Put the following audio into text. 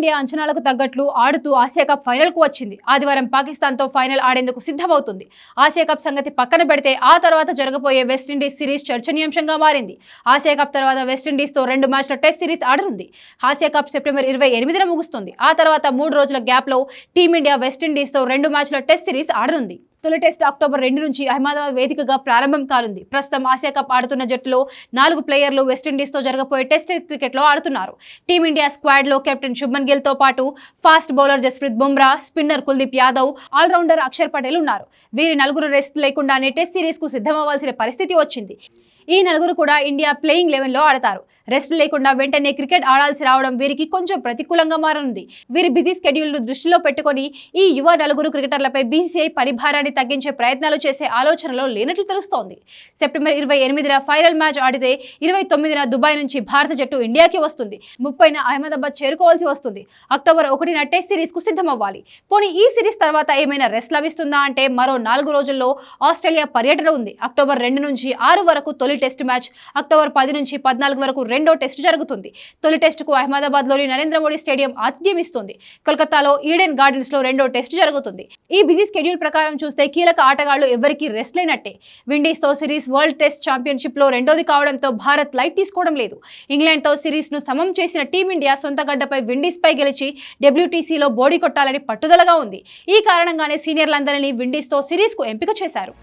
Team India అంచనాలకు తగ్గట్లు ఆడుతూ ఆసియా కప్ ఫైనల్కు వచ్చింది. ఆదివారం పాకిస్తాన్తో ఫైనల్ ఆడేందుకు సిద్ధమవుతుంది. ఆసియా కప్ సంగతి పక్కన పెడితే ఆ తర్వాత జరగబోయే వెస్టిండీస్ సిరీస్ చర్చనీయాంశంగా మారింది. ఆసియా కప్ తర్వాత వెస్టిండీస్తో రెండు మ్యాచ్ల టెస్ట్ సిరీస్ ఆడనుంది. ఆసియా కప్ సెప్టెంబర్ ఇరవై ఎనిమిదిన ముగుస్తుంది. ఆ తర్వాత మూడు రోజుల గ్యాప్లో టీమిండియా వెస్టిండీస్తో రెండు మ్యాచ్ల టెస్ట్ సిరీస్ ఆడనుంది. తొలి టెస్ట్ అక్టోబర్ రెండు నుంచి అహ్మదాబాద్ వేదికగా ప్రారంభం కానుంది. ప్రస్తుతం ఆసియా కప్ ఆడుతున్న జట్టులో నాలుగు ప్లేయర్లు వెస్టిండీస్తో జరగబోయే టెస్ట్ క్రికెట్లో ఆడుతున్నారు. టీమిండియా స్క్వాడ్లో కెప్టెన్ శుభ్మన్ గిల్తో పాటు fast bowler Jasprit Bumrah spinner Kuldeep Yadav all rounder Axar Patel ఉన్నారు. వీరి నలుగురు రెస్ట్ లేకుండానే టెస్ట్ సిరీస్కు సిద్ధమవ్వాల్సిన పరిస్థితి వచ్చింది. ఈ నలుగురు కూడా ఇండియా ప్లేయింగ్ లెవెన్లో ఆడతారు. రెస్ట్ లేకుండా వెంటనే క్రికెట్ ఆడాల్సి రావడం వీరికి కొంచెం ప్రతికూలంగా మారనుంది. వీరి బిజీ స్కెడ్యూల్ను దృష్టిలో పెట్టుకొని ఈ యువ నలుగురు క్రికెటర్లపై బీసీసీఐ పనిభారాన్ని తగ్గించే ప్రయత్నాలు చేసే ఆలోచనలో లేనట్లు తెలుస్తోంది. సెప్టెంబర్ ఇరవై ఎనిమిదిన ఫైనల్ మ్యాచ్ ఆడితే ఇరవై తొమ్మిదిన దుబాయ్ నుంచి భారత జట్టు ఇండియాకి వస్తుంది. ముప్పైన అహ్మదాబాద్ చేరుకోవాల్సి వస్తుంది. అక్టోబర్ ఒకటిన టెస్ట్ సిరీస్కు సిద్ధమవ్వాలి. పోనీ ఈ సిరీస్ తర్వాత ఏమైనా రెస్ట్ లభిస్తుందా అంటే మరో నాలుగు రోజుల్లో ఆస్ట్రేలియా పర్యటన ఉంది. అక్టోబర్ రెండు నుంచి ఆరు వరకు తొలి టెస్ట్ మ్యాచ్ అక్టోబర్ పది నుంచి పద్నాలుగు వరకు రెండో టెస్టు జరుగుతుంది. తొలి టెస్టుకు అహ్మదాబాద్లోని నరేంద్ర మోడీ స్టేడియం ఆతిథ్యం ఇస్తుంది కోల్కతాలో ఈడెన్ గార్డెన్స్లో రెండో టెస్ట్ జరుగుతుంది. ఈ బిజీ స్కెడ్యూల్ ప్రకారం చూస్తే కీలక ఆటగాళ్ళు ఎవరికీ రెస్ట్ లేనట్టే. విండీస్తో సిరీస్ వరల్డ్ టెస్ట్ ఛాంపియన్షిప్లో రెండోది కావడంతో భారత్ లైట్ తీసుకోవడం లేదు. ఇంగ్లాండ్తో సిరీస్ను సమం చేసిన టీమిండియా సొంత గడ్డపై విండీస్ పై గెలిచి డబ్ల్యూటీసీలో బోడీ కొట్టాలని పట్టుదలగా ఉంది. ఈ కారణంగానే సీనియర్లందరినీ విండీస్తో సిరీస్కు ఎంపిక చేశారు.